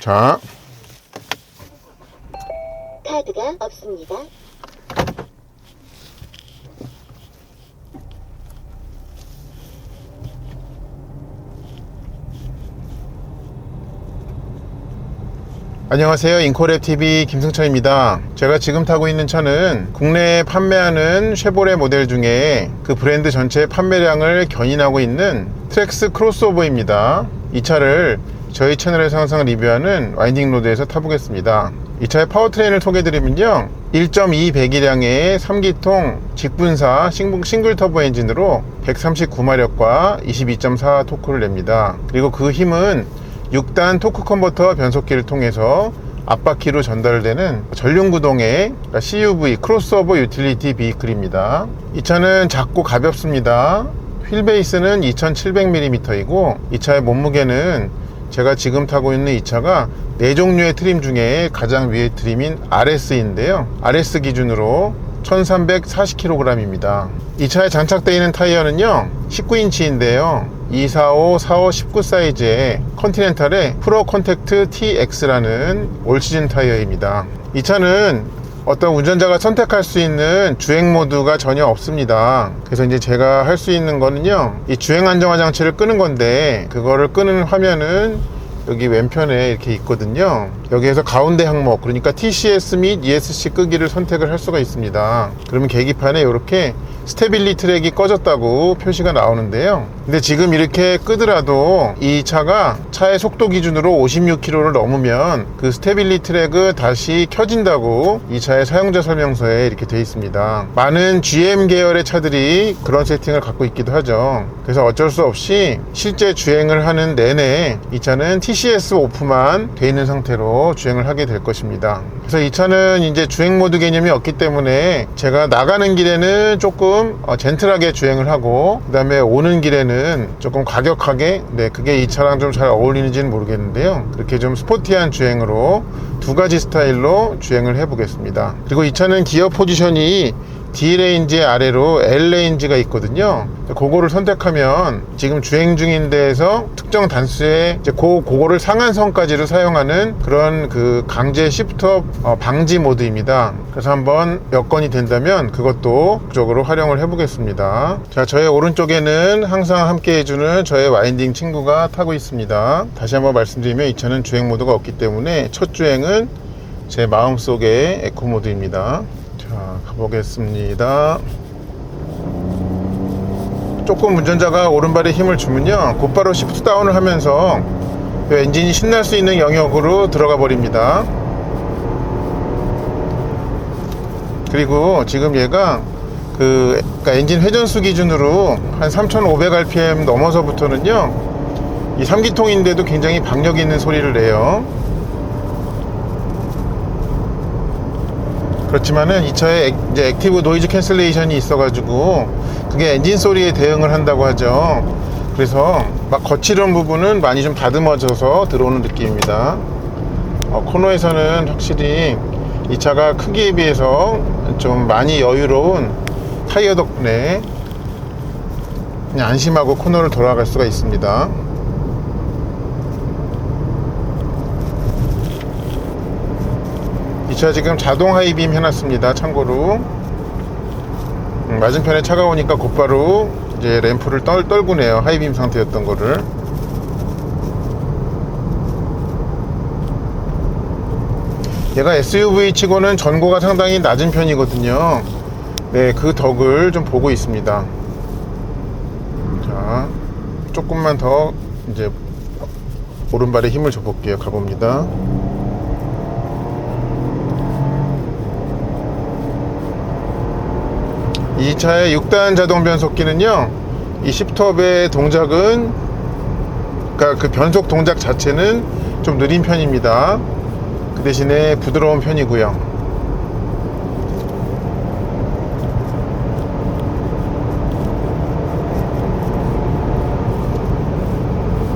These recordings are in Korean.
자, 카드가 없습니다. 안녕하세요. 인코랩 TV 김승철입니다. 제가 지금 타고 있는 차는 국내에 판매하는 쉐보레 모델 중에 그 브랜드 전체 판매량을 견인하고 있는 트렉스 크로스오버입니다. 이 차를 저희 채널에서 항상 리뷰하는 와인딩 로드에서 타보겠습니다. 이 차의 파워트레인을 소개해드리면요. 1.2 배기량의 3기통 직분사 싱글, 싱글 터보 엔진으로 139마력과 22.4 토크를 냅니다. 그리고 그 힘은 6단 토크 컨버터 변속기를 통해서 앞바퀴로 전달되는 전륜구동의 CUV 크로스오버 유틸리티 비클입니다. 이 차는 작고 가볍습니다. 휠 베이스는 2700mm이고 이 차의 몸무게는 제가 지금 타고 있는 이 차가 네 종류의 트림 중에 가장 위의 트림인 RS인데요. RS 기준으로 1340kg입니다. 이 차에 장착되어 있는 타이어는요, 19인치인데요. 245, 45, 19 사이즈의 컨티넨탈의 프로 컨택트 TX라는 올 시즌 타이어입니다. 이 차는 어떤 운전자가 선택할 수 있는 주행 모드가 전혀 없습니다. 그래서 이제 제가 할 수 있는 거는요, 이 주행 안정화 장치를 끄는 건데, 그거를 끄는 화면은 여기 왼편에 이렇게 있거든요. 여기에서 가운데 항목, 그러니까 TCS 및 ESC 끄기를 선택을 할 수가 있습니다. 그러면 계기판에 이렇게 스테빌리 트랙이 꺼졌다고 표시가 나오는데요. 근데 지금 이렇게 끄더라도 이 차가 차의 속도 기준으로 56km를 넘으면 그 스테빌리 트랙을 다시 켜진다고 이 차의 사용자 설명서에 이렇게 되어 있습니다. 많은 GM 계열의 차들이 그런 세팅을 갖고 있기도 하죠. 그래서 어쩔 수 없이 실제 주행을 하는 내내 이 차는 TCS 오프만 돼 있는 상태로 주행을 하게 될 것입니다. 그래서 이 차는 이제 주행 모드 개념이 없기 때문에 제가 나가는 길에는 조금 어, 젠틀하게 주행을 하고 그 다음에 오는 길에는 조금 과격하게 네 그게 이 차랑 좀 잘 어울리는지는 모르겠는데요. 그렇게 좀 스포티한 주행으로 두 가지 스타일로 주행을 해 보겠습니다. 그리고 이 차는 기어 포지션이 D 레인지 아래로 L 레인지가 있거든요. 그거를 선택하면 지금 주행 중인 데에서 특정 단수의 이제 고, 그거를 상한선까지를 사용하는 그런 그 강제 시프터 어, 방지 모드입니다. 그래서 한번 여건이 된다면 그것도 적으로 활용을 해보겠습니다. 자, 저의 오른쪽에는 항상 함께 해주는 저의 와인딩 친구가 타고 있습니다. 다시 한번 말씀드리면 이 차는 주행 모드가 없기 때문에 첫 주행은 제 마음속의 에코 모드입니다. 자, 가보겠습니다. 조금 운전자가 오른발에 힘을 주면요. 곧바로 시프트 다운을 하면서 이 엔진이 신날 수 있는 영역으로 들어가 버립니다. 그리고 지금 얘가 그 그러니까 엔진 회전수 기준으로 한 3,500rpm 넘어서부터는요. 이 3기통인데도 굉장히 박력 있는 소리를 내요. 그렇지만은 이 차에 액- 이제 액티브 노이즈 캔슬레이션이 있어가지고 그게 엔진 소리에 대응을 한다고 하죠. 그래서 막 거칠은 부분은 많이 좀 다듬어져서 들어오는 느낌입니다. 어, 코너에서는 확실히 이 차가 크기에 비해서 좀 많이 여유로운 타이어 덕분에 안심하고 코너를 돌아갈 수가 있습니다. 이차 지금 자동 하이빔 해놨습니다. 참고로 음, 맞은편에 차가 오니까 곧바로 이제 램프를 떨, 떨구네요. 하이빔 상태였던 거를. 얘가 SUV 치고는 전고가 상당히 낮은 편이거든요. 네, 그 덕을 좀 보고 있습니다. 자, 조금만 더 이제 오른발에 힘을 줘볼게요. 가봅니다. 이 차의 6단 자동 변속기는요, 이 시프트업의 동작은, 그러니까 그 변속 동작 자체는 좀 느린 편입니다. 그 대신에 부드러운 편이고요.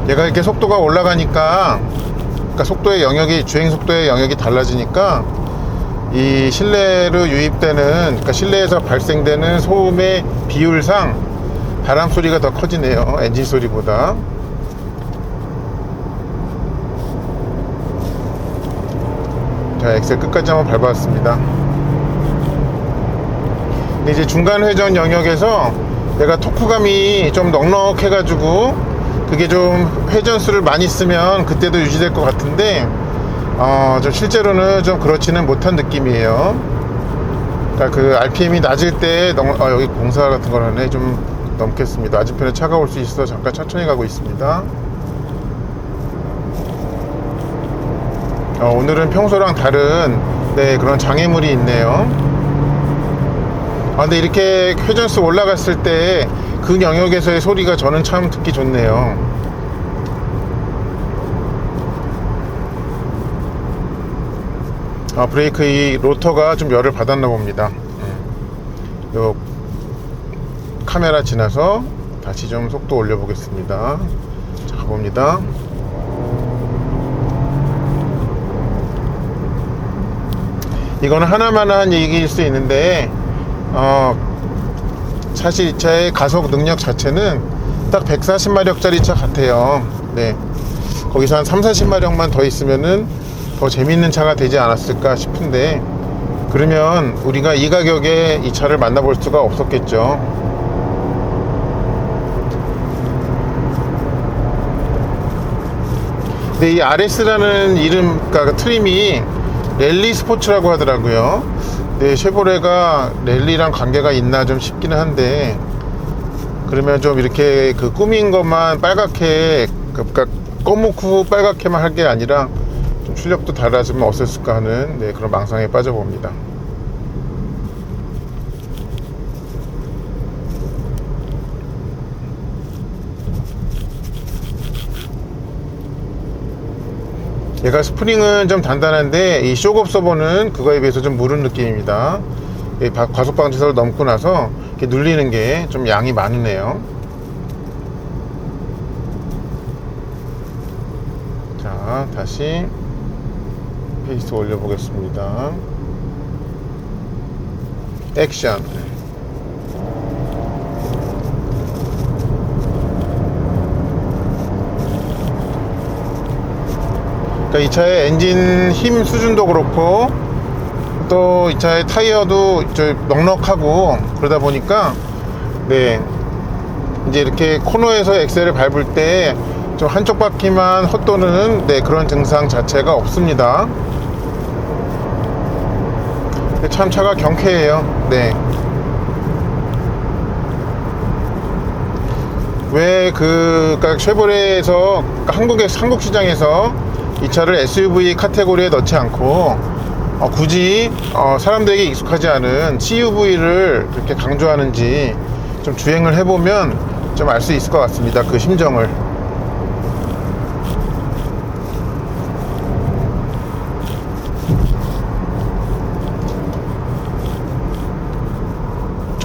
얘가 이렇게 속도가 올라가니까, 그러니까 속도의 영역이, 주행 속도의 영역이 달라지니까, 이 실내로 유입되는 그러니까 실내에서 발생되는 소음의 비율상 바람 소리가 더 커지네요 엔진 소리보다. 자 엑셀 끝까지 한번 밟아봤습니다. 근데 이제 중간 회전 영역에서 내가 토크감이 좀 넉넉해 가지고 그게 좀 회전 수를 많이 쓰면 그때도 유지될 것 같은데 어, 좀 실제로는 좀 그렇지는 못한 느낌이에요 그러니까 그 RPM이 낮을 때 넉, 아, 여기 공사 같은 거는 좀 넘겠습니다 맞은편에 차가 올 수 있어서 잠깐 천천히 가고 있습니다 어, 오늘은 평소랑 다른 네, 그런 장애물이 있네요. 아, 근데 이렇게 회전수 올라갔을 때 그 영역에서의 소리가 저는 참 듣기 좋네요. 아, 브레이크 이 로터가 좀 열을 받았나 봅니다. 음. 요 카메라 지나서 다시 좀 속도 올려보겠습니다. 자, 가봅니다. 이거는 하나만한 얘기일 수 있는데 어, 사실 제 가속 능력 자체는 딱 140마력짜리 차 같아요. 네. 거기서 한 3, 40마력만 더 있으면은 더 재밌는 차가 되지 않았을까 싶은데 그러면 우리가 이 가격에 이 차를 만나볼 수가 없었겠죠. 근데 이 RS라는 이름, 그러니까 트림이 랠리 스포츠라고 하더라고요. 네, 쉐보레가 랠리랑 관계가 있나 좀 싶기는 한데, 그러면 좀 이렇게 그 꾸민 것만 빨갛게, 그러니까 검은후 빨갛게만 할 게 아니라, 좀 출력도 달라지면 어땠을까 하는 네, 그런 망상에 빠져봅니다. 얘가 스프링은 좀 단단한데 이 쇼급 서버는 그거에 비해서 좀 무른 느낌입니다. 과속 방지턱을 넘고 나서 눌리는 게 좀 양이 많으네요. 자, 다시 페이스 올려보겠습니다. 액션. 그러니까 이 차의 엔진 힘 수준도 그렇고 또 이 차의 타이어도 저 넉넉하고 그러다 보니까 네 이제 이렇게 코너에서 엑셀을 밟을 때 좀 한쪽 바퀴만 헛도는 네 그런 증상 자체가 없습니다. 근데 참 차가 경쾌해요. 네. 왜 그 그러니까 쉐보레에서 그러니까 한국의 한국 시장에서 이 차를 SUV 카테고리에 넣지 않고 어, 굳이 어, 사람들에게 익숙하지 않은 CUV를 이렇게 강조하는지 좀 주행을 해보면 좀 알 수 있을 것 같습니다. 그 심정을.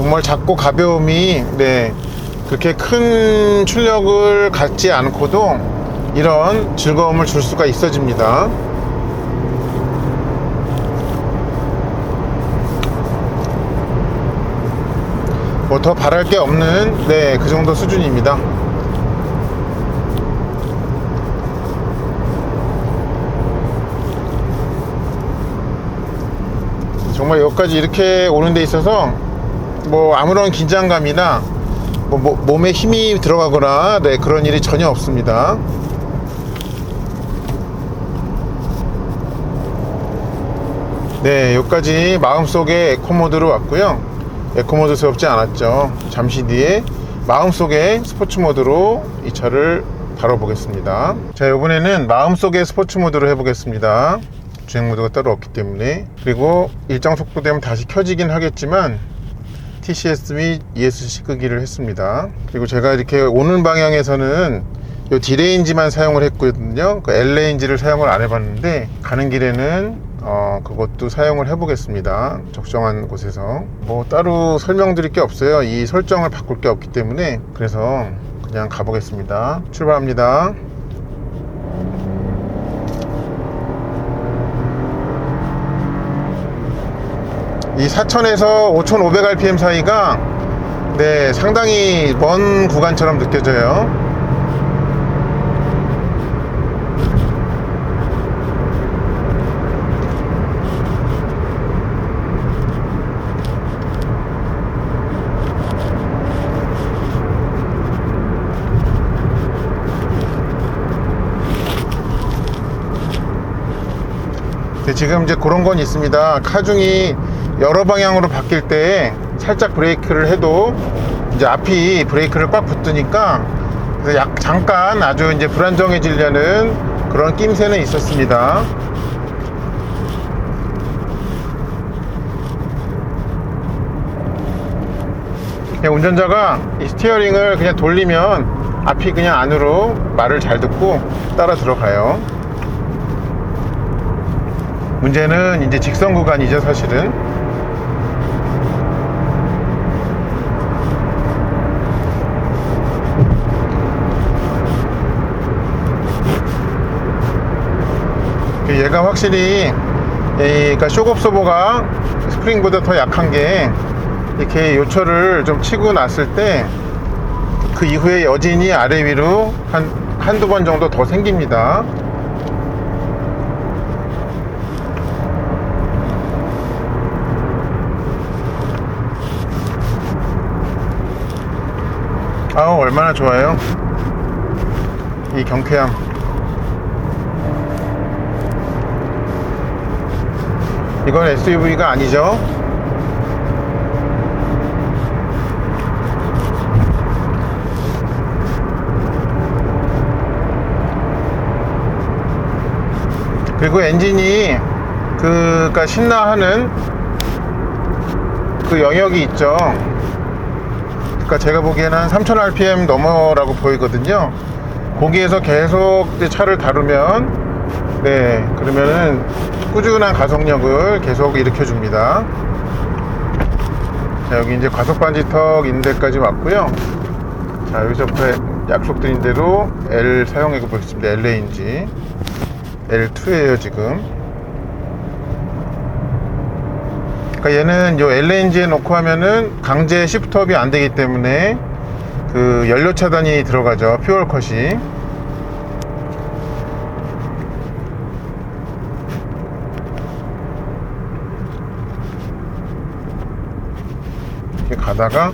정말 작고 가벼움이 네 그렇게 큰 출력을 갖지 않고도 이런 즐거움을 줄 수가 있어집니다. 뭐 더 바랄 게 없는 네 그 정도 수준입니다. 정말 여기까지 이렇게 오는 데 있어서 뭐 아무런 긴장감이나 뭐, 뭐, 몸에 힘이 들어가거나 네, 그런 일이 전혀 없습니다. 네, 여기까지 마음속에 에코모드로 왔고요. 에코모드스럽지 않았죠. 잠시 뒤에 마음속에 스포츠 모드로 이 차를 다뤄보겠습니다. 자, 이번에는 마음속에 스포츠 모드로 해보겠습니다. 주행 모드가 따로 없기 때문에. 그리고 일정 속도 되면 다시 켜지긴 하겠지만 TCS 및 ESC 끄기를 했습니다. 그리고 제가 이렇게 오는 방향에서는 이 D레인지만 사용을 했거든요. 그 L레인지를 사용을 안 해봤는데 가는 길에는 어, 그것도 사용을 해보겠습니다. 적정한 곳에서 뭐 따로 설명드릴 게 없어요. 이 설정을 바꿀 게 없기 때문에 그래서 그냥 가보겠습니다. 출발합니다. 이 4000에서 5500rpm 사이가 네, 상당히 먼 구간처럼 느껴져요. 네, 지금 이제 그런 건 있습니다. 카중이 여러 방향으로 바뀔 때 살짝 브레이크를 해도 이제 앞이 브레이크를 꽉 붙으니까 그래서 약 잠깐 아주 이제 불안정해지려는 그런 낌새는 있었습니다. 운전자가 이 스티어링을 그냥 돌리면 앞이 그냥 안으로 말을 잘 듣고 따라 들어가요. 문제는 이제 직선 구간이죠, 사실은. 얘가 확실히 이, 그러니까 쇼급소보가 스프링보다 더 약한 게 이렇게 요철을 좀 치고 났을 때 그 이후에 여진이 아래 위로 한 한두 번 정도 더 생깁니다. 아우 얼마나 좋아요 이 경쾌함 이건 SUV가 아니죠 그리고 엔진이 그, 그니까 신나하는 그 영역이 있죠. 그러니까 제가 보기에는 한 3000rpm 넘어라고 보이거든요. 거기에서 계속 차를 다루면, 네, 그러면은 꾸준한 가속력을 계속 일으켜 줍니다. 자, 여기 이제 과속 반지턱 있는 데까지 왔고요. 자, 여기서부터 약속드린 대로 L 사용해 보겠습니다. LA인지. L2에요 지금 그러니까 얘는 요 LNG에 놓고 하면은 강제 시프트업이 안 되기 때문에 그 연료 차단이 들어가죠 퓨얼 컷이 이렇게 가다가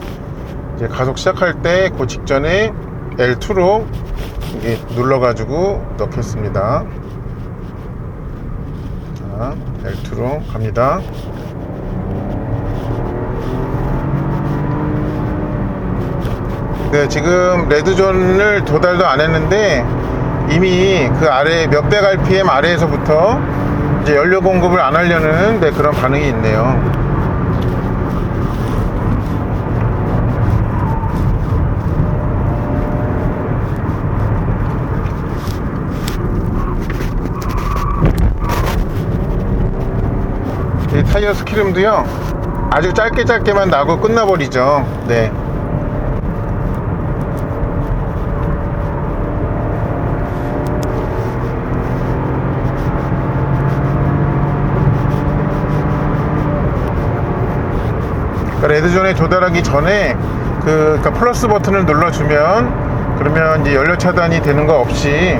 이제 가속 시작할 때 그 직전에 L2로 이게 눌러가지고 넣겠습니다. 자, L2로 갑니다. 네, 지금 레드존을 도달도 안 했는데 이미 그 아래 몇백 RPM 아래에서부터 이제 연료 공급을 안 하려는 네, 그런 반응이 있네요. 타이어 스키름도요 아주 짧게 짧게만 나고 끝나버리죠 네 그러니까 레드존에 도달하기 전에 그 그러니까 플러스 버튼을 눌러주면 그러면 이제 연료 차단이 되는 거 없이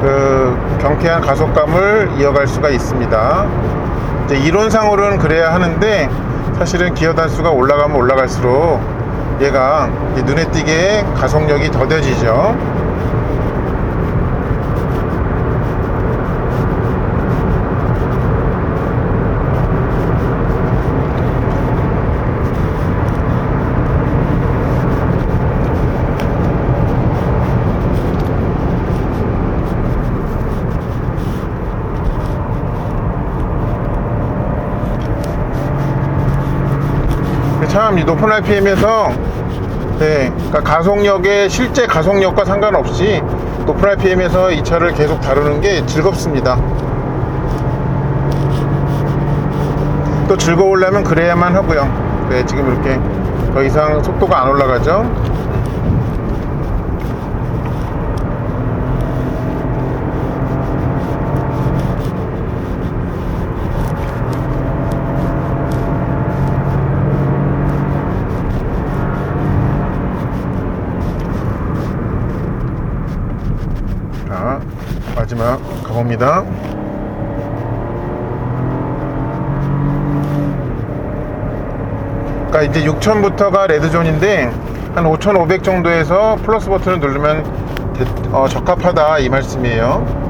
그 경쾌한 가속감을 이어갈 수가 있습니다. 이론상으로는 그래야 하는데 사실은 기어 단수가 올라가면 올라갈수록 얘가 눈에 띄게 가속력이 더뎌지죠. 참 이 높은 RPM에서 네, 그러니까 가속력의 실제 가속력과 상관없이 높은 RPM에서 이 차를 계속 다루는 게 즐겁습니다. 또 즐거우려면 그래야만 하고요. 네, 지금 이렇게 더 이상 속도가 안 올라가죠. 자, 마지막 가봅니다. 그러니까 이제 6,000부터가 레드존인데 한 5,500 정도에서 플러스 버튼을 누르면 대- 어, 적합하다 이 말씀이에요.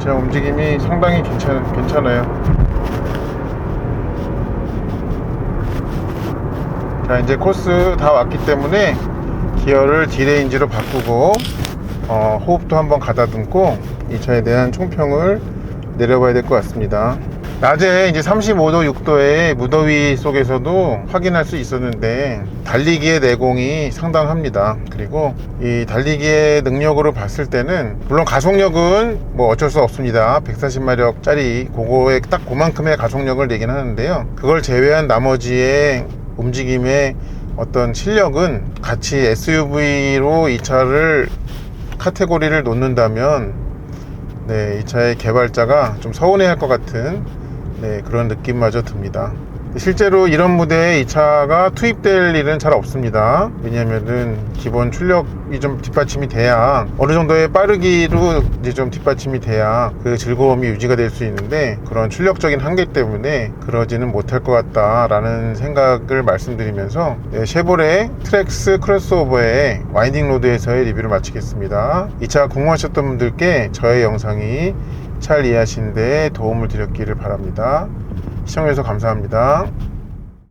제 움직임이 상당히 괜찮, 괜찮아요. 자, 이제 코스 다 왔기 때문에 기어를 D레인지로 바꾸고 어, 호흡도 한번 가다듬고 이 차에 대한 총평을 내려봐야 될 것 같습니다. 낮에 이제 35도, 6도의 무더위 속에서도 확인할 수 있었는데 달리기의 내공이 상당합니다. 그리고 이 달리기의 능력으로 봤을 때는 물론 가속력은 뭐 어쩔 수 없습니다. 140마력짜리 그거에 딱 그만큼의 가속력을 내긴 하는데요. 그걸 제외한 나머지의 움직임의 어떤 실력은 같이 SUV로 이 차를 카테고리를 놓는다면 네, 이 차의 개발자가 좀 서운해할 것 같은 네, 그런 느낌마저 듭니다. 실제로 이런 무대에 이 차가 투입될 일은 잘 없습니다. 왜냐면은 기본 출력이 좀 뒷받침이 돼야 어느 정도의 빠르기로 이제 좀 뒷받침이 돼야 그 즐거움이 유지가 될 수 있는데 그런 출력적인 한계 때문에 그러지는 못할 것 같다라는 생각을 말씀드리면서 네, 쉐보레 트랙스 크로스오버의 와인딩 로드에서의 리뷰를 마치겠습니다. 이 차 궁금하셨던 분들께 저의 영상이 잘 이해하시는 데 도움을 드렸기를 바랍니다. 시청해주셔서 감사합니다.